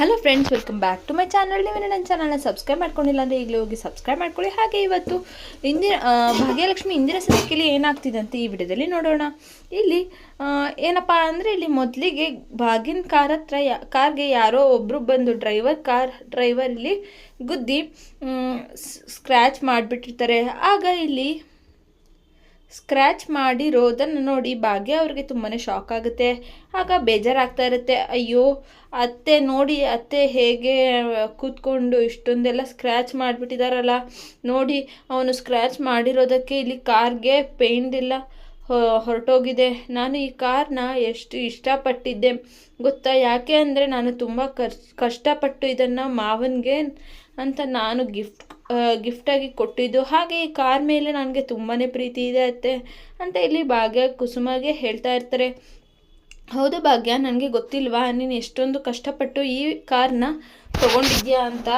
Hello friends welcome back to my channel ನೀವೇನು ನನ್ನ ಚಾನಲ್ನ ಸಬ್ಸ್ಕ್ರೈಬ್ ಮಾಡ್ಕೊಂಡಿಲ್ಲ ಅಂದರೆ ಈಗಲೇ ಹೋಗಿ ಸಬ್ಸ್ಕ್ರೈಬ್ ಮಾಡ್ಕೊಳ್ಳಿ. ಹಾಗೆ ಇವತ್ತು ಇಂದಿನ ಭಾಗ್ಯಲಕ್ಷ್ಮಿ ಇಂದಿನ ಸಂಚಿಕೆಯಲ್ಲಿ ಏನಾಗ್ತಿದೆ ಈ ವಿಡಿಯೋದಲ್ಲಿ ನೋಡೋಣ. ಇಲ್ಲಿ ಏನಪ್ಪ ಅಂದರೆ ಇಲ್ಲಿ ಮೊದಲಿಗೆ ಭಾಗಿನ ಕಾರ್ ಹತ್ರ ಕಾರ್ಗೆ ಯಾರೋ ಒಬ್ಬರು ಬಂದು ಡ್ರೈವರ್ ಕಾರ್ ಡ್ರೈವರ್ ಇಲ್ಲಿ ಗುದ್ದಿ ಸ್ಕ್ರ್ಯಾಚ್ ಮಾಡಿಬಿಟ್ಟಿರ್ತಾರೆ. ಆಗ ಇಲ್ಲಿ ಸ್ಕ್ರ್ಯಾಚ್ ಮಾಡಿರೋದನ್ನು ನೋಡಿ ಭಾಗ್ಯ ಅವ್ರಿಗೆ ತುಂಬಾ ಶಾಕ್ ಆಗುತ್ತೆ. ಆಗ ಬೇಜಾರಾಗ್ತಾ ಇರುತ್ತೆ. ಅಯ್ಯೋ, ಅತ್ತೆ ನೋಡಿ ಅತ್ತೆ ಹೇಗೆ ಕೂತ್ಕೊಂಡು ಇಷ್ಟೊಂದೆಲ್ಲ ಸ್ಕ್ರ್ಯಾಚ್ ಮಾಡಿಬಿಟ್ಟಿದಾರಲ್ಲ. ನೋಡಿ, ಅವನು ಸ್ಕ್ರ್ಯಾಚ್ ಮಾಡಿರೋದಕ್ಕೆ ಇಲ್ಲಿ ಕಾರ್ಗೆ ಪೇಂಟ್ ಇಲ್ಲ. ಹೊರಟೋಗಿದೆ. ನಾನು ಈ ಕಾರ್ನ ಎಷ್ಟು ಇಷ್ಟಪಟ್ಟಿದ್ದೆ. ಗೊತ್ತಾ? ಯಾಕೆ ಅಂದರೆ ನಾನು ತುಂಬ ಕಷ್ಟಪಟ್ಟು ಇದನ್ನು ಮಾವನಿಗೆ ಅಂತ ನಾನು ಗಿಫ್ಟ್ ಗಿಫ್ಟಾಗಿ ಕೊಟ್ಟಿದ್ದು. ಹಾಗೆ ಈ ಕಾರ್ ಮೇಲೆ ನನಗೆ ತುಂಬಾ ಪ್ರೀತಿ ಇದೆ ಅತ್ತೆ ಅಂತ ಇಲ್ಲಿ ಭಾಗ್ಯ, ಕುಸುಮಗೆ ಹೇಳ್ತಾ ಇರ್ತಾರೆ. ಹೌದು ಭಾಗ್ಯ, ನನಗೆ ಗೊತ್ತಿಲ್ವಾ ನೀನು ಎಷ್ಟೊಂದು ಕಷ್ಟಪಟ್ಟು ಈ ಕಾರ್ನ ತೊಗೊಂಡಿದ್ಯಾ ಅಂತ?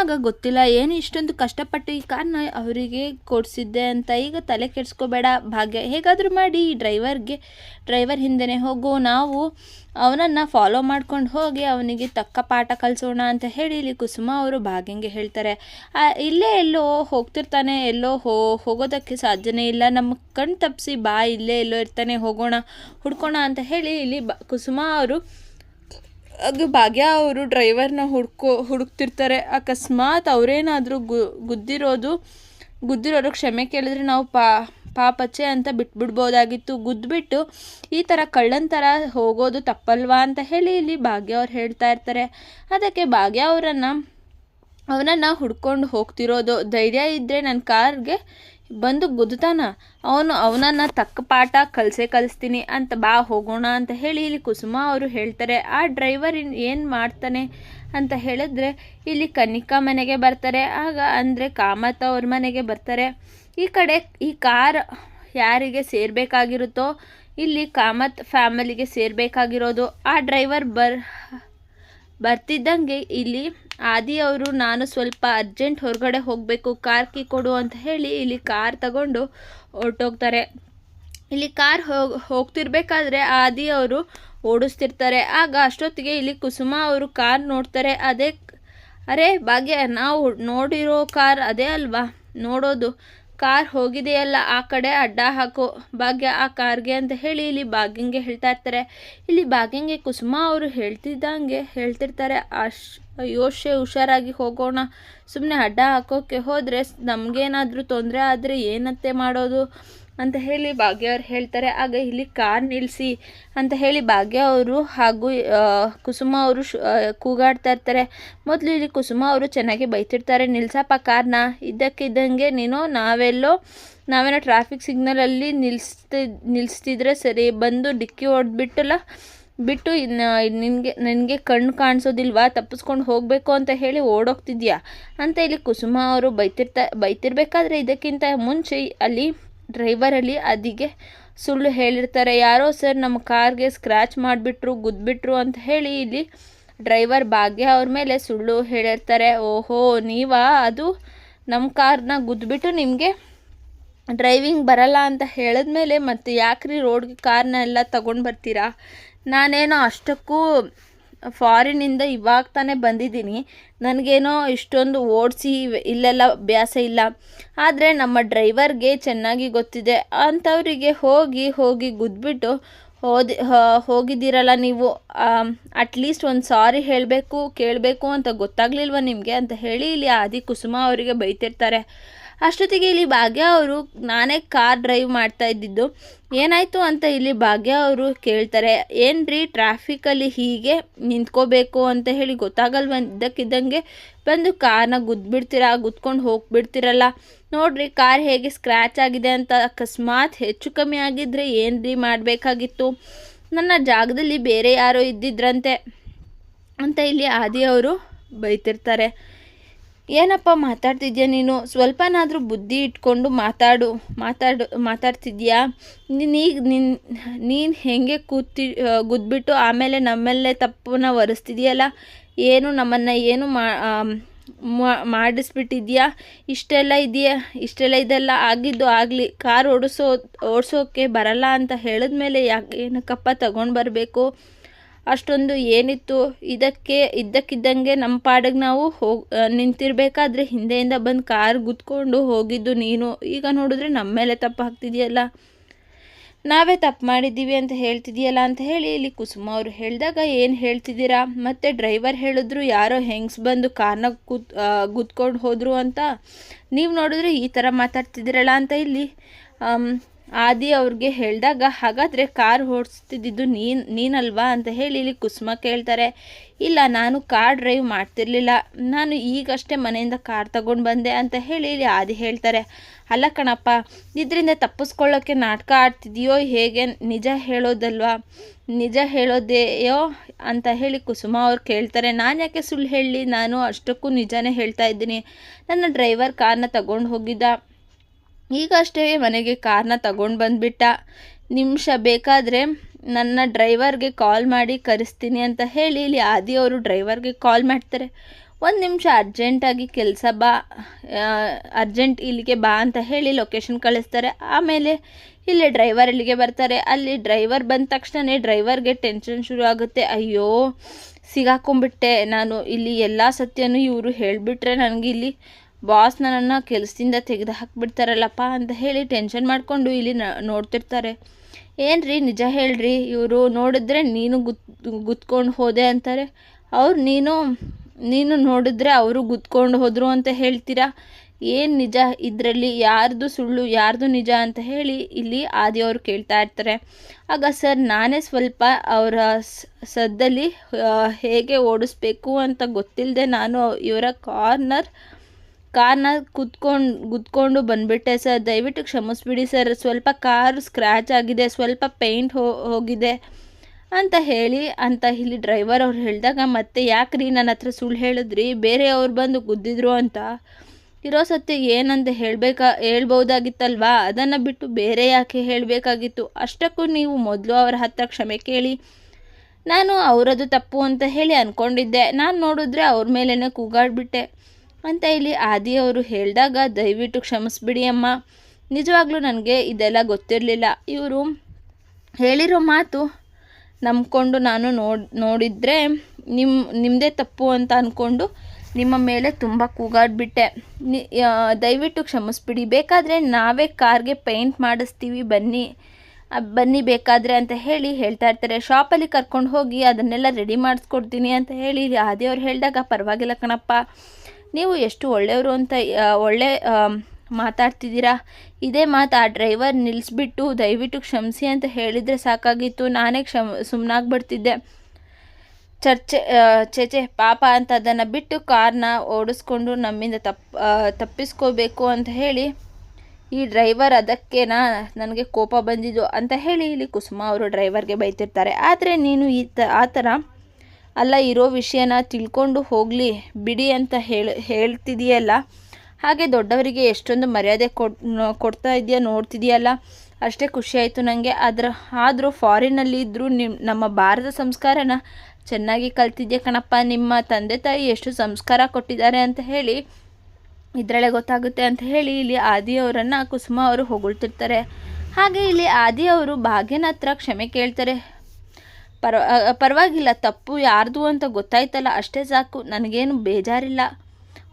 ಆಗ ಗೊತ್ತಿಲ್ಲ, ಏನು ಇಷ್ಟೊಂದು ಕಷ್ಟಪಟ್ಟು ಈ ಕಾರ್ನ ಅವರಿಗೆ ಕೊಡಿಸಿದ್ದೆ ಅಂತ ಈಗ ತಲೆ ಕೆಡಿಸ್ಕೋಬೇಡ, ಭಾಗ್ಯ. ಹೇಗಾದರೂ ಮಾಡಿ ಈ ಡ್ರೈವರ್ಗೆ, ಡ್ರೈವರ್ ಹಿಂದೆನೇ ಹೋಗು. ನಾವು ಅವನನ್ನು ಫಾಲೋ ಮಾಡ್ಕೊಂಡು ಹೋಗಿ ಅವನಿಗೆ ತಕ್ಕ ಪಾಠ ಕಲಿಸೋಣ ಅಂತ ಹೇಳಿ ಇಲ್ಲಿ ಕುಸುಮ ಅವರು ಭಾಗ್ಯಂಗೆ ಹೇಳ್ತಾರೆ. ಇಲ್ಲೇ ಎಲ್ಲೋ ಹೋಗ್ತಿರ್ತಾನೆ, ಎಲ್ಲೋ ಹೋ, ಹೋಗೋದಕ್ಕೆ ಸಾಧ್ಯನೇ ಇಲ್ಲ. ನಮ್ಮ ಕಣ್ ತಪ್ಪಿಸಿ ಬಾ, ಇಲ್ಲೇ ಎಲ್ಲೋ ಇರ್ತಾನೆ, ಹೋಗೋಣ, ಹುಡ್ಕೋಣ ಅಂತ ಹೇಳಿ ಇಲ್ಲಿ ಬ, ಕುಸುಮ ಅವರು ಅದು ಭಾಗ್ಯ ಅವರು ಡ್ರೈವರ್ನ ಹುಡ್ಕೋ, ಹುಡುಕ್ತಿರ್ತಾರೆ. ಅಕಸ್ಮಾತ್ ಅವರೇನಾದರೂ ಗುದ್ದಿರೋದು ಗುದ್ದಿರೋರು ಕ್ಷಮೆ ಕೇಳಿದ್ರೆ ನಾವು ಪಾ, ಪಾಪಚ್ಚೆ ಅಂತ ಬಿಟ್ಬಿಡ್ಬೋದಾಗಿತ್ತು ಗುದ್ದುಬಿಟ್ಟು ಈ ಥರ ಕಳ್ಳನ ಥರ ಹೋಗೋದು ತಪ್ಪಲ್ವಾ ಅಂತ ಹೇಳಿ ಇಲ್ಲಿ ಭಾಗ್ಯ ಅವ್ರು ಹೇಳ್ತಾ ಇರ್ತಾರೆ. ಅದಕ್ಕೆ ಭಾಗ್ಯ ಅವರನ್ನು, ಅವನನ್ನು ಹುಡ್ಕೊಂಡು ಹೋಗ್ತಿರೋದು. ಧೈರ್ಯ ಇದ್ದರೆ ನನ್ನ ಕಾರ್ಗೆ ಬಂದು ಗುದ್ದುತ್ತಾನ ಅವನು ಅವನನ್ನು ತಕ್ಕ ಪಾಠ ಕಲಿಸೇ ಕಲಿಸ್ತೀನಿ ಅಂತ ಬಾ ಹೋಗೋಣ ಅಂತ ಹೇಳಿ ಇಲ್ಲಿ ಕುಸುಮ ಅವರು ಹೇಳ್ತಾರೆ. ಆ ಡ್ರೈವರ್ ಏನು ಮಾಡ್ತಾನೆ ಅಂತ ಹೇಳಿದ್ರೆ ಇಲ್ಲಿ ಕನಿಕಾ ಮನೆಗೆ ಬರ್ತಾರೆ. ಆಗ ಅಂದರೆ ಕಾಮತ್ ಅವ್ರ ಮನೆಗೆ ಬರ್ತಾರೆ. ಈ ಕಡೆ ಈ ಕಾರ್ ಯಾರಿಗೆ ಸೇರಬೇಕಾಗಿರುತ್ತೋ ಇಲ್ಲಿ ಕಾಮತ್ ಫ್ಯಾಮಿಲಿಗೆ ಸೇರಬೇಕಾಗಿರೋದು. ಆ ಡ್ರೈವರ್ ಬರ್, ಬರ್ತಿದ್ದಂಗೆ ಇಲ್ಲಿ ಆದಿ ಅವರು, ನಾನು ಸ್ವಲ್ಪ ಅರ್ಜೆಂಟ್ ಹೊರಗಡೆ ಹೋಗಬೇಕು, ಕಾರ್ ಕೀ ಕೊಡು ಅಂತ ಹೇಳಿ ಇಲ್ಲಿ ಕಾರ್ ತಗೊಂಡು ಹೊರಟೋಗ್ತಾರೆ. ಇಲ್ಲಿ ಕಾರ್ ಹೋಗ್ ಹೋಗ್ತಿರ್ಬೇಕಾದ್ರೆ ಆದಿ ಅವರು ಓಡಿಸ್ತಿರ್ತಾರೆ. ಆಗ ಅಷ್ಟೊತ್ತಿಗೆ ಇಲ್ಲಿ ಕುಸುಮ ಅವರು ಕಾರ್ ನೋಡ್ತಾರೆ. ಅದೇ, ಅರೆ ಭಾಗ್ಯ, ನಾವು ನೋಡಿರೋ ಕಾರ್ ಅದೇ ಅಲ್ವಾ? ನೋಡೋದು. ಕಾರ್ ಹೋಗಿದೆಯಲ್ಲ, ಆ ಕಡೆ ಅಡ್ಡ ಹಾಕೋ ಭಾಗ್ಯ, ಆ ಕಾರ್ಗೆ ಅಂತ ಹೇಳಿ ಇಲ್ಲಿ ಭಾಗ್ಯಂಗೆ ಹೇಳ್ತಾ ಇರ್ತಾರೆ. ಇಲ್ಲಿ ಭಾಗ್ಯಂಗೆ ಕುಸುಮ ಅವರು ಹೇಳ್ತಿದ್ದಂಗೆ ಹೇಳ್ತಿರ್ತಾರೆ, ಅಶ್ ಯೋಶೆ ಹುಷಾರಾಗಿ ಹೋಗೋಣ. ಸುಮ್ಮನೆ ಅಡ್ಡ ಹಾಕೋಕ್ಕೆ ಹೋದರೆ ನಮಗೇನಾದರೂ ತೊಂದರೆ ಆದರೆ ಏನತ್ತೆ ಮಾಡೋದು? ಅಂತ ಹೇಳಿ ಭಾಗ್ಯ ಅವ್ರು ಹೇಳ್ತಾರೆ. ಆಗ ಇಲ್ಲಿ ಕಾರ್ ನಿಲ್ಲಿಸಿ ಅಂತ ಹೇಳಿ ಭಾಗ್ಯ ಅವರು ಹಾಗೂ ಕುಸುಮ ಅವರು ಕೂಗಾಡ್ತಾ ಇರ್ತಾರೆ. ಮೊದಲು ಇಲ್ಲಿ ಕುಸುಮ ಅವರು ಚೆನ್ನಾಗಿ ಬೈತಿರ್ತಾರೆ. ನಿಲ್ಸಪ್ಪ ಕಾರ್ನ. ಇದ್ದಕ್ಕಿದ್ದಂಗೆ ನೀನು ನಾವೆಲ್ಲೋ, ನಾವೇನೋ ಟ್ರಾಫಿಕ್ ಸಿಗ್ನಲಲ್ಲಿ ನಿಲ್ಲಿಸ್ತಿ ನಿಲ್ಲಿಸ್ತಿದ್ರೆ ಸರಿ. ಬಂದು ಡಿಕ್ಕಿ ಹೊಡೆದ್ಬಿಟ್ಟಲ್ಲ, ಬಿಟ್ಟು ನಿನಗೆ, ನನಗೆ ಕಣ್ಣು ಕಾಣಿಸೋದಿಲ್ವಾ? ತಪ್ಪಿಸ್ಕೊಂಡು ಹೋಗಬೇಕು ಅಂತ ಹೇಳಿ ಓಡೋಗ್ತಿದ್ಯಾ? ಅಂತ ಇಲ್ಲಿ ಕುಸುಮ ಅವರು ಬೈತಿರ್ತಾ, ಬೈತಿರ್ಬೇಕಾದ್ರೆ ಇದಕ್ಕಿಂತ ಮುಂಚೆ ಅಲ್ಲಿ ಡ್ರೈವರಲ್ಲಿ ಅದಿಗೆ ಸುಳ್ಳು ಹೇಳಿರ್ತಾರೆ. ಯಾರೋ ಸರ್ ನಮ್ಮ ಕಾರ್ಗೆ ಸ್ಕ್ರ್ಯಾಚ್ ಮಾಡಿಬಿಟ್ರು, ಗುದ್ಬಿಟ್ರು ಅಂತ ಹೇಳಿ ಇಲ್ಲಿ ಡ್ರೈವರ್ ಭಾಗ್ಯ ಅವ್ರ ಮೇಲೆ ಸುಳ್ಳು ಹೇಳಿರ್ತಾರೆ. ಓಹೋ, ನೀವಾ? ಅದು ನಮ್ಮ ಕಾರ್ನ ಗುದ್ಬಿಟ್ಟು ನಿಮಗೆ ಡ್ರೈವಿಂಗ್ ಬರಲ್ಲ ಅಂತ ಹೇಳಿದ್ಮೇಲೆ ಮತ್ತೆ ಯಾಕ್ರಿ ರೋಡ್ಗೆ ಕಾರ್ನ ಎಲ್ಲ ತಗೊಂಡು ಬರ್ತೀರಾ? ನಾನೇನೋ ಅಷ್ಟಕ್ಕೂ ಫಾರಿನಿಂದ ಇವಾಗ ತಾನೇ ಬಂದಿದ್ದೀನಿ. ನನಗೇನೋ ಇಷ್ಟೊಂದು ಓಡಿಸಿ ಇಲ್ಲೆಲ್ಲ ಅಭ್ಯಾಸ ಇಲ್ಲ. ಆದರೆ ನಮ್ಮ ಡ್ರೈವರ್ಗೆ ಚೆನ್ನಾಗಿ ಗೊತ್ತಿದೆ. ಅಂಥವರಿಗೆ ಹೋಗಿ ಹೋಗಿ ಗುದ್ಬಿಟ್ಟು ಹೋದಿ ಹೋಗಿದ್ದೀರಲ್ಲ ನೀವು? ಅಟ್ಲೀಸ್ಟ್ ಒಂದು ಸಾರಿ ಹೇಳಬೇಕು, ಕೇಳಬೇಕು ಅಂತ ಗೊತ್ತಾಗ್ಲಿಲ್ವ ನಿಮಗೆ? ಅಂತ ಹೇಳಿ ಇಲ್ಲಿ ಆದಿ ಕುಸುಮ ಅವರಿಗೆ ಬೈತಿರ್ತಾರೆ. ಅಷ್ಟೊತ್ತಿಗೆ ಇಲ್ಲಿ ಭಾಗ್ಯ ಅವರು ನಾನೇ ಕಾರ್ ಡ್ರೈವ್ ಮಾಡ್ತಾ ಇದ್ದಿದ್ದು. ಏನಾಯಿತು ಅಂತ ಇಲ್ಲಿ ಭಾಗ್ಯ ಅವರು ಕೇಳ್ತಾರೆ, ಏನ್ರಿ ಟ್ರಾಫಿಕಲ್ಲಿ ಹೀಗೆ ನಿಂತ್ಕೋಬೇಕು ಅಂತ ಹೇಳಿ ಗೊತ್ತಾಗಲ್ವ? ಇದ್ದಕ್ಕಿದ್ದಂಗೆ ಬಂದು ಕಾರ್ನ ಗುದ್ಬಿಡ್ತೀರಾ? ಗುದ್ಕೊಂಡು ಹೋಗ್ಬಿಡ್ತೀರಲ್ಲ? ನೋಡ್ರಿ ಕಾರ್ ಹೇಗೆ ಸ್ಕ್ರ್ಯಾಚ್ ಆಗಿದೆ ಅಂತ ಅಕಸ್ಮಾತ್ ಹೆಚ್ಚು ಕಮ್ಮಿ ಆಗಿದ್ದರೆ ಏನ್ರಿ ಮಾಡಬೇಕಾಗಿತ್ತು? ನನ್ನ ಜಾಗದಲ್ಲಿ ಬೇರೆ ಯಾರೋ ಇದ್ದಿದ್ರಂತೆ ಅಂತ ಇಲ್ಲಿ ಆದಿ ಅವರು ಬೈತಿರ್ತಾರೆ. ಏನಪ್ಪ ಮಾತಾಡ್ತಿದ್ಯಾ ನೀನು? ಸ್ವಲ್ಪನಾದರೂ ಬುದ್ಧಿ ಇಟ್ಕೊಂಡು ಮಾತಾಡು ಮಾತಾಡು, ಮಾತಾಡ್ತಿದ್ಯಾ? ಈಗ ನಿನ್, ನೀನು ಹೇಗೆ ಕೂತಿ ಗುದ್ದುಬಿಟ್ಟು ಆಮೇಲೆ ನಮ್ಮಲ್ಲೇ ತಪ್ಪನ್ನ ಒರೆಸ್ತಿದ್ಯಲ್ಲ? ಏನು ನಮ್ಮನ್ನು ಏನು ಮಾಡಿಸ್ಬಿಟ್ಟಿದ್ಯಾ? ಇಷ್ಟೆಲ್ಲ ಇದೆಯಾ? ಇಷ್ಟೆಲ್ಲ ಇದೆಲ್ಲ ಆಗಿದ್ದು ಆಗಲಿ, ಕಾರ್ ಓಡಿಸೋ ಓಡಿಸೋಕ್ಕೆ ಬರಲ್ಲ ಅಂತ ಹೇಳಿದ್ಮೇಲೆ ಯಾಕೆ, ಏನಕ್ಕಪ್ಪ ತಗೊಂಡು ಬರಬೇಕು? ಅಷ್ಟೊಂದು ಏನಿತ್ತು, ಇದಕ್ಕೆ, ಇದ್ದಕ್ಕಿದ್ದಂಗೆ ನಮ್ಮ ಪಾಡಿಗೆ ನಾವು ಹೋಗಿ ನಿಂತಿರಬೇಕಾದ್ರೆ ಹಿಂದೆಯಿಂದ ಬಂದು ಕಾರ್ ಗುದ್ಕೊಂಡು ಹೋಗಿದ್ದು ನೀನು. ಈಗ ನೋಡಿದ್ರೆ ನಮ್ಮ ಮೇಲೆ ತಪ್ಪು ಹಾಕ್ತಿದೆಯಲ್ಲ ನಾವೇ ತಪ್ಪು ಮಾಡಿದ್ದೀವಿ ಅಂತ ಹೇಳ್ತಿದೆಯಲ್ಲ ಅಂತ ಹೇಳಿ ಇಲ್ಲಿ ಕುಸುಮ ಅವರು ಹೇಳಿದಾಗ ಏನು ಹೇಳ್ತಿದ್ದೀರಾ? ಮತ್ತು ಡ್ರೈವರ್ ಹೇಳಿದ್ರು ಯಾರೋ ಹೆಂಗ್ಸ್ ಬಂದು ಕಾರ್ನ ಕೂತ್ ಗುದ್ಕೊಂಡು ಹೋದರು ಅಂತ. ನೀವು ನೋಡಿದ್ರೆ ಈ ಥರ ಮಾತಾಡ್ತಿದ್ದೀರಲ್ಲ ಅಂತ ಇಲ್ಲಿ. ಆದಿ ಅವ್ರಿಗೆ ಹೇಳಿದಾಗ, ಹಾಗಾದರೆ ಕಾರ್ ಓಡಿಸ್ತಿದ್ದಿದ್ದು ನೀನು, ನೀನಲ್ವಾ? ಅಂತ ಹೇಳಿ ಇಲ್ಲಿ ಕುಸುಮ ಕೇಳ್ತಾರೆ. ಇಲ್ಲ, ನಾನು ಕಾರ್ ಡ್ರೈವ್ ಮಾಡ್ತಿರ್ಲಿಲ್ಲ. ನಾನು ಈಗಷ್ಟೇ ಮನೆಯಿಂದ ಕಾರ್ ತಗೊಂಡು ಬಂದೆ ಅಂತ ಹೇಳಿ ಇಲ್ಲಿ ಆದಿ ಹೇಳ್ತಾರೆ. ಅಲ್ಲ ಕಣಪ್ಪ, ಇದರಿಂದ ತಪ್ಪಿಸ್ಕೊಳ್ಳೋಕ್ಕೆ ನಾಟಕ ಆಡ್ತಿದೆಯೋ, ಹೇಗೆ? ನಿಜ ಹೇಳೋದಲ್ವಾ? ನಿಜ ಹೇಳೋದೆಯೋ? ಅಂತ ಹೇಳಿ ಕುಸುಮ ಅವ್ರು ಕೇಳ್ತಾರೆ. ನಾನು ಯಾಕೆ ಸುಳ್ಳು ಹೇಳಿ ನಾನು ಅಷ್ಟಕ್ಕೂ ನಿಜನೇ ಹೇಳ್ತಾ ಇದ್ದೀನಿ. ನನ್ನ ಡ್ರೈವರ್ ಕಾರ್ನ ತಗೊಂಡು ಹೋಗಿದ್ದ. ಈಗಷ್ಟೇ ಮನೆಗೆ ಕಾರ್ನ ತಗೊಂಡು ಬಂದುಬಿಟ್ಟ. ನಿಮಿಷ ಬೇಕಾದರೆ ನನ್ನ ಡ್ರೈವರ್ಗೆ ಕಾಲ್ ಮಾಡಿ ಕರೆಸ್ತೀನಿ ಅಂತ ಹೇಳಿ ಇಲ್ಲಿ ಆದಿ ಅವರು ಡ್ರೈವರ್ಗೆ ಕಾಲ್ ಮಾಡ್ತಾರೆ. ಒಂದು ನಿಮಿಷ ಅರ್ಜೆಂಟಾಗಿ ಕೆಲಸ ಬಾ ಅರ್ಜೆಂಟ್ ಇಲ್ಲಿಗೆ ಬಾ ಅಂತ ಹೇಳಿ ಲೊಕೇಶನ್ ಕಳಿಸ್ತಾರೆ. ಆಮೇಲೆ ಇಲ್ಲಿ ಡ್ರೈವರ್ ಇಲ್ಲಿಗೆ ಬರ್ತಾರೆ. ಅಲ್ಲಿ ಡ್ರೈವರ್ ಬಂದ ತಕ್ಷಣ ಡ್ರೈವರ್ಗೆ ಟೆನ್ಷನ್ ಶುರು ಆಗುತ್ತೆ. ಅಯ್ಯೋ ಸಿಗಾಕೊಂಬಿಟ್ಟೆ ನಾನು ಇಲ್ಲಿ ಎಲ್ಲ ಸತ್ಯನೂ ಇವರು ಹೇಳಿಬಿಟ್ರೆ ನನಗೆ ಇಲ್ಲಿ ಬಾಸ್ ನನ್ನನ್ನು ಕೆಲಸದಿಂದ ತೆಗೆದು ಹಾಕ್ಬಿಡ್ತಾರಲ್ಲಪ್ಪ ಅಂತ ಹೇಳಿ ಟೆನ್ಷನ್ ಮಾಡಿಕೊಂಡು ಇಲ್ಲಿ ನೋಡ್ತಿರ್ತಾರೆ. ಏನ್ರಿ ನಿಜ ಹೇಳ್ರಿ, ಇವರು ನೋಡಿದ್ರೆ ನೀನು ಗುತ್ ಗುತ್ಕೊಂಡು ಹೋದೆ ಅಂತಾರೆ. ಅವ್ರು ನೀನು ನೀನು ನೋಡಿದ್ರೆ ಅವರು ಗುತ್ಕೊಂಡು ಹೋದರು ಅಂತ ಹೇಳ್ತೀರಾ? ಏನು ನಿಜ ಇದರಲ್ಲಿ? ಯಾರ್ದು ಸುಳ್ಳು, ಯಾರ್ದು ನಿಜ ಅಂತ ಹೇಳಿ ಇಲ್ಲಿ ಆದಿ ಅವರು ಕೇಳ್ತಾ ಇರ್ತಾರೆ. ಆಗ ಸರ್, ನಾನೇ ಸ್ವಲ್ಪ ಅವರ ಸದ್ದಲ್ಲಿ ಹೇಗೆ ಓಡಿಸ್ಬೇಕು ಅಂತ ಗೊತ್ತಿಲ್ಲದೆ ನಾನು ಇವರ ಕಾರ್ನರ್ ಕಾರ್ನ ಕುತ್ಕೊಂಡು ಗುದ್ಕೊಂಡು ಬಂದುಬಿಟ್ಟೆ ಸರ್. ದಯವಿಟ್ಟು ಕ್ಷಮಿಸ್ಬಿಡಿ ಸರ್. ಸ್ವಲ್ಪ ಕಾರ್ ಸ್ಕ್ರ್ಯಾಚ್ ಆಗಿದೆ, ಸ್ವಲ್ಪ ಪೇಂಟ್ ಹೋಗಿದೆ ಅಂತ ಹೇಳಿ, ಅಂತ ಇಲ್ಲಿ ಡ್ರೈವರ್ ಅವ್ರು ಹೇಳಿದಾಗ ಮತ್ತೆ ಯಾಕ್ರಿ ನನ್ನ ಹತ್ರ ಸುಳ್ಳು ಹೇಳಿದ್ರಿ? ಬೇರೆಯವ್ರು ಬಂದು ಗುದ್ದಿದ್ರು ಅಂತ. ಇರೋ ಸತ್ಯ ಏನಂತ ಹೇಳಬೇಕಾ ಹೇಳ್ಬೋದಾಗಿತ್ತಲ್ವಾ ಅದನ್ನು ಬಿಟ್ಟು ಬೇರೆ ಯಾಕೆ ಹೇಳಬೇಕಾಗಿತ್ತು? ಅಷ್ಟಕ್ಕೂ ನೀವು ಮೊದಲು ಅವರ ಹತ್ರ ಕ್ಷಮೆ ಕೇಳಿ. ನಾನು ಅವರದು ತಪ್ಪು ಅಂತ ಹೇಳಿ ಅಂದ್ಕೊಂಡಿದ್ದೆ ನಾನು ನೋಡಿದ್ರೆ ಅವ್ರ ಮೇಲೇ ಕೂಗಾಡ್ಬಿಟ್ಟೆ. ಅಂತ ಇಲ್ಲಿ ಆದಿ ಅವರು ಹೇಳಿದಾಗ, ದಯವಿಟ್ಟು ಕ್ಷಮಿಸ್ಬಿಡಿ ಅಮ್ಮ. ನಿಜವಾಗ್ಲೂ ನನಗೆ ಇದೆಲ್ಲ ಗೊತ್ತಿರಲಿಲ್ಲ. ಇವರು ಹೇಳಿರೋ ಮಾತು ನಂಬ್ಕೊಂಡು ನಾನು ನೋಡಿ, ನೋಡಿದರೆ ನಿಮ್ಮ ನಿಮ್ಮದೇ ತಪ್ಪು ಅಂತ ಅಂದ್ಕೊಂಡು ನಿಮ್ಮ ಮೇಲೆ ತುಂಬ ಕೂಗಾಡ್ಬಿಟ್ಟೆ. ದಯವಿಟ್ಟು ಕ್ಷಮಿಸ್ಬಿಡಿ. ಬೇಕಾದರೆ ನಾವೇ ಕಾರ್ಗೆ ಪೇಂಟ್ ಮಾಡಿಸ್ತೀವಿ, ಬನ್ನಿ. ಬನ್ನಿ ಬೇಕಾದರೆ ಅಂತ ಹೇಳಿ ಹೇಳ್ತಾ ಇರ್ತಾರೆ. ಶಾಪಲ್ಲಿ ಕರ್ಕೊಂಡು ಹೋಗಿ ಅದನ್ನೆಲ್ಲ ರೆಡಿ ಮಾಡಿಸ್ಕೊಡ್ತೀನಿ ಅಂತ ಹೇಳಿ ಆದಿಯವ್ರು ಹೇಳಿದಾಗ, ಪರವಾಗಿಲ್ಲ ಕಣಪ್ಪ. ನೀವು ಎಷ್ಟು ಒಳ್ಳೆಯವರು ಅಂತ ಒಳ್ಳೆ ಮಾತಾಡ್ತಿದ್ದೀರಾ? ಇದೇ ಮಾತು ಆ ಡ್ರೈವರ್ ನಿಲ್ಲಿಸ್ಬಿಟ್ಟು ದಯವಿಟ್ಟು ಕ್ಷಮಿಸಿ ಅಂತ ಹೇಳಿದರೆ ಸಾಕಾಗಿತ್ತು. ನಾನೇ ಕ್ಷಮ ಸುಮ್ಮನಾಗ್ಬಿಡ್ತಿದ್ದೆ ಚರ್ಚೆ ಚೇಚೆ ಪಾಪ ಅಂತ ಅದನ್ನು ಬಿಟ್ಟು ಕಾರ್ನ ಓಡಿಸ್ಕೊಂಡು ನಮ್ಮಿಂದ ತಪ್ಪು ತಪ್ಪಿಸ್ಕೋಬೇಕು ಅಂತ ಹೇಳಿ ಈ ಡ್ರೈವರ್ ಅದಕ್ಕೇನಾ ನನಗೆ ಕೋಪ ಬಂದಿದ್ದು ಅಂತ ಹೇಳಿ ಇಲ್ಲಿ ಕುಸುಮ ಅವರು ಡ್ರೈವರ್ಗೆ ಬೈತಿರ್ತಾರೆ. ಆದರೆ ನೀನು ಈ ತ, ಆ ಥರ ಅಲ್ಲ, ಇರೋ ವಿಷಯನ ತಿಳ್ಕೊಂಡು ಹೋಗಲಿ, ಬಿಡಿ ಅಂತ ಹೇಳಿ, ಹೇಳ್ತಿದೆಯಲ್ಲ? ಹಾಗೆ ದೊಡ್ಡವರಿಗೆ ಎಷ್ಟೊಂದು ಮರ್ಯಾದೆ ಕೊಡ್ ಕೊಡ್ತಾ ಇದೆಯಾ ನೋಡ್ತಿದೆಯಲ್ಲ? ಅಷ್ಟೇ ಖುಷಿಯಾಯಿತು ನನಗೆ ಅದರ ಆದರೂ ಫಾರಿನಲ್ಲಿ ಇದ್ದರೂ ನಿಮ್ಮ ನಮ್ಮ ಭಾರತ ಸಂಸ್ಕಾರನ ಚೆನ್ನಾಗಿ ಕಲ್ತಿದ್ಯಾ ಕಣಪ್ಪ? ನಿಮ್ಮ ತಂದೆ ತಾಯಿ ಎಷ್ಟು ಸಂಸ್ಕಾರ ಕೊಟ್ಟಿದ್ದಾರೆ ಅಂತ ಹೇಳಿ, ಇದರಲ್ಲೇ ಗೊತ್ತಾಗುತ್ತೆ ಅಂತ ಹೇಳಿ ಇಲ್ಲಿ ಆದಿಯವರನ್ನು ಕುಸುಮ ಅವರು ಹೊಗಳ್ತಿರ್ತಾರೆ. ಹಾಗೆ ಇಲ್ಲಿ ಆದಿಯವರು ಭಾಗ್ಯನ ಹತ್ರ ಕ್ಷಮೆ ಕೇಳ್ತಾರೆ. ಪರವ ಪರವಾಗಿಲ್ಲ, ತಪ್ಪು ಯಾರ್ದು ಅಂತ ಗೊತ್ತಾಯ್ತಲ್ಲ, ಅಷ್ಟೇ ಸಾಕು, ನನಗೇನು ಬೇಜಾರಿಲ್ಲ.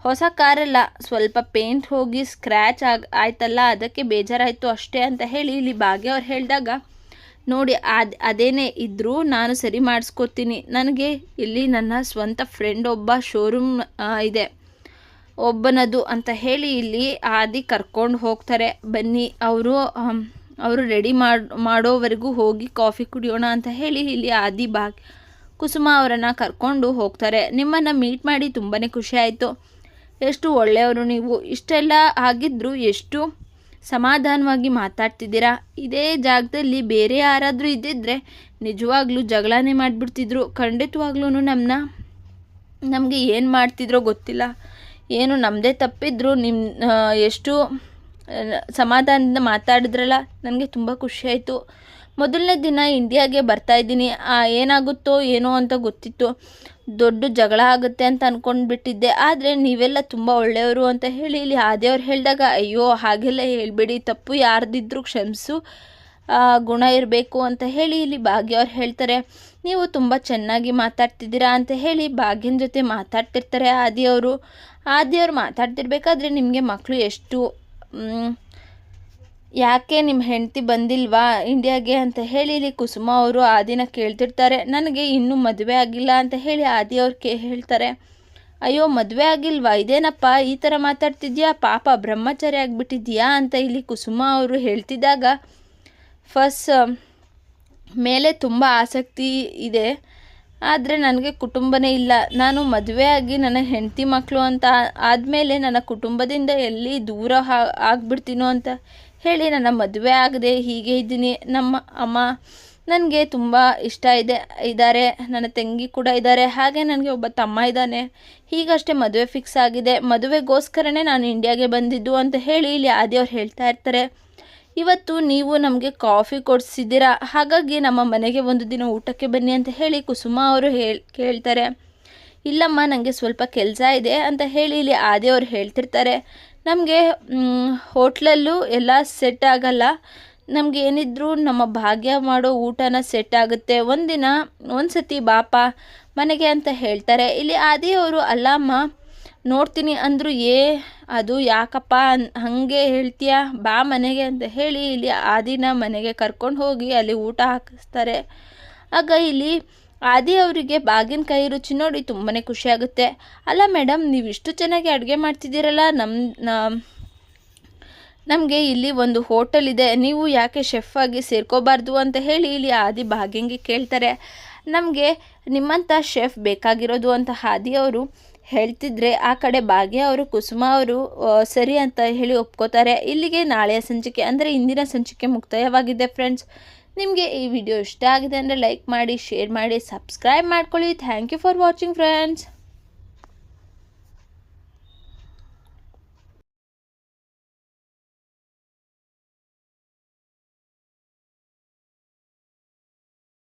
ಹೊಸ ಕಾರಲ್ಲ, ಸ್ವಲ್ಪ ಪೇಂಟ್ ಹೋಗಿ ಸ್ಕ್ರ್ಯಾಚ್ ಆಗ, ಆಯ್ತಲ್ಲ, ಅದಕ್ಕೆ ಬೇಜಾರಾಯಿತು ಅಷ್ಟೇ ಅಂತ ಹೇಳಿ ಇಲ್ಲಿ ಭಾಗ್ಯ ಅವ್ರು ಹೇಳಿದಾಗ, ನೋಡಿ, ಅದು, ಅದೇನೇ ಇದ್ದರೂ ನಾನು ಸರಿ ಮಾಡಿಸ್ಕೊತೀನಿ. ನನಗೆ ಇಲ್ಲಿ ನನ್ನ ಸ್ವಂತ ಫ್ರೆಂಡ್ ಒಬ್ಬ ಶೋರೂಮ್ ಇದೆ. ಒಬ್ಬನದು ಅಂತ ಹೇಳಿ ಇಲ್ಲಿ ಆದಿ ಕರ್ಕೊಂಡು ಹೋಗ್ತಾರೆ. ಬನ್ನಿ, ಅವರು ಅವರು ರೆಡಿ ಮಾಡಿ, ಮಾಡೋವರೆಗೂ ಹೋಗಿ ಕಾಫಿ ಕುಡಿಯೋಣ ಅಂತ ಹೇಳಿ ಇಲ್ಲಿ ಆದಿ ಬಾ ಕುಸುಮ ಅವರನ್ನು ಕರ್ಕೊಂಡು ಹೋಗ್ತಾರೆ. ನಿಮ್ಮನ್ನು ಮೀಟ್ ಮಾಡಿ ತುಂಬಾ ಖುಷಿ ಆಯಿತು. ಎಷ್ಟು ಒಳ್ಳೆಯವರು ನೀವು. ಇಷ್ಟೆಲ್ಲ ಆಗಿದ್ದರೂ ಎಷ್ಟು ಸಮಾಧಾನವಾಗಿ ಮಾತಾಡ್ತಿದ್ದೀರಾ? ಇದೇ ಜಾಗದಲ್ಲಿ ಬೇರೆ ಯಾರಾದರೂ ಇದ್ದಿದ್ದರೆ ನಿಜವಾಗ್ಲೂ ಜಗಳನೇ ಮಾಡಿಬಿಡ್ತಿದ್ರು. ಖಂಡಿತವಾಗ್ಲೂ ನಮ್ಮನ್ನ ನಮಗೆ ಏನು ಮಾಡ್ತಿದ್ರೋ ಗೊತ್ತಿಲ್ಲ. ಏನು ನಮ್ಮದೇ ತಪ್ಪಿದ್ರು ನಿಮ್ಮ ಎಷ್ಟು ಸಮಾಧಾನದಿಂದ ಮಾತಾಡಿದ್ರಲ್ಲ, ನನಗೆ ತುಂಬ ಖುಷಿಯಾಯಿತು ಮೊದಲನೇ ದಿನ ಇಂಡಿಯಾಗೆ ಬರ್ತಾ ಇದ್ದೀನಿ. ಏನಾಗುತ್ತೋ ಏನೋ ಅಂತ ಗೊತ್ತಿತ್ತು. ದೊಡ್ಡ ಜಗಳ ಆಗುತ್ತೆ ಅಂತ ಅಂದ್ಕೊಂಡ್ಬಿಟ್ಟಿದ್ದೆ ಆದರೆ ನೀವೆಲ್ಲ ತುಂಬ ಒಳ್ಳೆಯವರು ಅಂತ ಹೇಳಿ ಇಲ್ಲಿ ಆದೇವ್ರು ಹೇಳಿದಾಗ, ಅಯ್ಯೋ, ಹಾಗೆಲ್ಲ ಹೇಳ್ಬೇಡಿ. ತಪ್ಪು ಯಾರ್ದಿದ್ರು ಕ್ಷಮಿಸು. ಗುಣ ಇರಬೇಕು ಅಂತ ಹೇಳಿ ಇಲ್ಲಿ ಭಾಗ್ಯ ಅವ್ರು ಹೇಳ್ತಾರೆ. ನೀವು ತುಂಬ ಚೆನ್ನಾಗಿ ಮಾತಾಡ್ತಿದ್ದೀರಾ ಅಂತ ಹೇಳಿ ಭಾಗ್ಯನ ಜೊತೆ ಮಾತಾಡ್ತಿರ್ತಾರೆ ಆದಿಯವರು. ಆದಿಯವ್ರು ಮಾತಾಡ್ತಿರ್ಬೇಕಾದ್ರೆ ನಿಮಗೆ ಮಕ್ಕಳು ಎಷ್ಟು ಯಾಕೆ ನಿಮ್ಮ ಹೆಂಡತಿ ಬಂದಿಲ್ವಾ? ಇಂಡಿಯಾಗೆ ಅಂತ ಹೇಳಿ ಇಲ್ಲಿ ಕುಸುಮ ಅವರು ಆದಿನ ಕೇಳ್ತಿರ್ತಾರೆ. ನನಗೆ ಇನ್ನೂ ಮದುವೆ ಆಗಿಲ್ಲ ಅಂತ ಹೇಳಿ ಆದಿ ಅವ್ರು ಕೇ ಹೇಳ್ತಾರೆ. ಅಯ್ಯೋ, ಮದುವೆ ಆಗಿಲ್ವಾ? ಇದೇನಪ್ಪ? ಈ ಥರ ಮಾತಾಡ್ತಿದ್ಯಾ? ಪಾಪ ಬ್ರಹ್ಮಚಾರಿ ಆಗಿಬಿಟ್ಟಿದ್ಯಾ ಅಂತ ಇಲ್ಲಿ ಕುಸುಮ ಅವರು ಹೇಳ್ತಿದ್ದಾಗ ಫಸ್ಟ್ ಮೇಲೆ ತುಂಬ ಆಸಕ್ತಿ ಇದೆ. ಆದರೆ ನನಗೆ ಕುಟುಂಬನೇ ಇಲ್ಲ. ನಾನು ಮದುವೆ ಆಗಿ ನನ್ನ ಹೆಂಡತಿ ಮಕ್ಕಳು ಅಂತ ಆದಮೇಲೆ ನನ್ನ ಕುಟುಂಬದಿಂದ ಎಲ್ಲಿ ದೂರ ಆಗ್ಬಿಡ್ತೀನೋ ಅಂತ ಹೇಳಿ ನನ್ನ ಮದುವೆ ಆಗದೆ ಹೀಗೆ ಇದ್ದೀನಿ. ನಮ್ಮ ಅಮ್ಮ ನನಗೆ ತುಂಬ ಇಷ್ಟ ಇದೆ, ಇದ್ದಾರೆ. ನನ್ನ ತಂಗಿ ಕೂಡ ಇದ್ದಾರೆ. ಹಾಗೆ ನನಗೆ ಒಬ್ಬ ತಮ್ಮ ಇದ್ದಾನೆ. ಹೀಗಷ್ಟೇ ಮದುವೆ ಫಿಕ್ಸ್ ಆಗಿದೆ. ಮದುವೆಗೋಸ್ಕರನೇ ನಾನು ಇಂಡಿಯಾಗೆ ಬಂದಿದ್ದು ಅಂತ ಹೇಳಿ ಇಲ್ಲಿ ಆದಿಯವ್ರು ಹೇಳ್ತಾ ಇರ್ತಾರೆ. ಇವತ್ತು ನೀವು ನಮಗೆ ಕಾಫಿ ಕೊಡಿಸಿದ್ದೀರಾ? ಹಾಗಾಗಿ ನಮ್ಮ ಮನೆಗೆ ಒಂದು ದಿನ ಊಟಕ್ಕೆ ಬನ್ನಿ ಅಂತ ಹೇಳಿ ಕುಸುಮ ಅವರು ಹೇಳ್, ಕೇಳ್ತಾರೆ. ಇಲ್ಲಮ್ಮ ನನಗೆ ಸ್ವಲ್ಪ ಕೆಲಸ ಇದೆ ಅಂತ ಹೇಳಿ ಇಲ್ಲಿ ಆದಿಯವ್ರು ಹೇಳ್ತಿರ್ತಾರೆ. ನಮಗೆ ಹೋಟ್ಲಲ್ಲೂ ಎಲ್ಲ ಸೆಟ್ ಆಗಲ್ಲ. ನಮ್ಗೆ ಏನಿದ್ರು ನಮ್ಮ ಭಾಗ್ಯ ಮಾಡೋ ಊಟನ ಸೆಟ್ ಆಗುತ್ತೆ. ಒಂದಿನ ಒಂದು ಸತಿ ಬಾಪ ಮನೆಗೆ ಅಂತ ಹೇಳ್ತಾರೆ. ಇಲ್ಲಿ ಆದಿಯವರು ಅಲ್ಲಮ್ಮ ನೋಡ್ತೀನಿ ಅಂದರು, ಏ, ಅದು ಯಾಕಪ್ಪ ಹಾಗೆ ಹೇಳ್ತೀಯ? ಬಾ ಮನೆಗೆ ಅಂತ ಹೇಳಿ ಇಲ್ಲಿ ಆದಿನ ಮನೆಗೆ ಕರ್ಕೊಂಡು ಹೋಗಿ ಅಲ್ಲಿ ಊಟ ಹಾಕಿಸ್ತಾರೆ. ಆಗ ಇಲ್ಲಿ ಆದಿ ಅವರಿಗೆ ಬಾಗಿನ ಕೈ ರುಚಿ ನೋಡಿ ತುಂಬಾ ಖುಷಿಯಾಗುತ್ತೆ ಅಲ್ಲ ಮೇಡಮ್ ನೀವು ಇಷ್ಟು ಚೆನ್ನಾಗಿ ಅಡುಗೆ ಮಾಡ್ತಿದ್ದೀರಲ್ಲ ನಮ್ಮ ನಮಗೆ ಇಲ್ಲಿ ಒಂದು ಹೋಟೆಲ್ ಇದೆ. ನೀವು ಯಾಕೆ ಶೆಫ್ ಆಗಿ ಸೇರ್ಕೋಬಾರ್ದು ಅಂತ ಹೇಳಿ ಇಲ್ಲಿ ಆದಿ ಭಾಗ್ಯಂಗೆ ಕೇಳ್ತಾರೆ. ನಮಗೆ ನಿಮ್ಮಂಥ ಶೆಫ್ ಬೇಕಾಗಿರೋದು ಅಂತ ಆದಿ ಅವರು ಹೇಳ್ತಿದ್ರೆ ಆ ಕಡೆ ಭಾಗ್ಯ ಅವರು, ಕುಸುಮ ಅವರು ಸರಿ ಅಂತ ಹೇಳಿ ಒಪ್ಕೋತಾರೆ. ಇಲ್ಲಿಗೆ ನಾಳೆಯ ಸಂಚಿಕೆ, ಅಂದರೆ ಇಂದಿನ ಸಂಚಿಕೆ ಮುಕ್ತಾಯವಾಗಿದೆ ಫ್ರೆಂಡ್ಸ್ ನಿಮಗೆ ಈ ವಿಡಿಯೋ ಇಷ್ಟ ಆಗಿದೆ ಅಂದರೆ ಲೈಕ್ ಮಾಡಿ ಶೇರ್ ಮಾಡಿ ಸಬ್ಸ್ಕ್ರೈಬ್ ಮಾಡ್ಕೊಳ್ಳಿ. Thank you for watching friends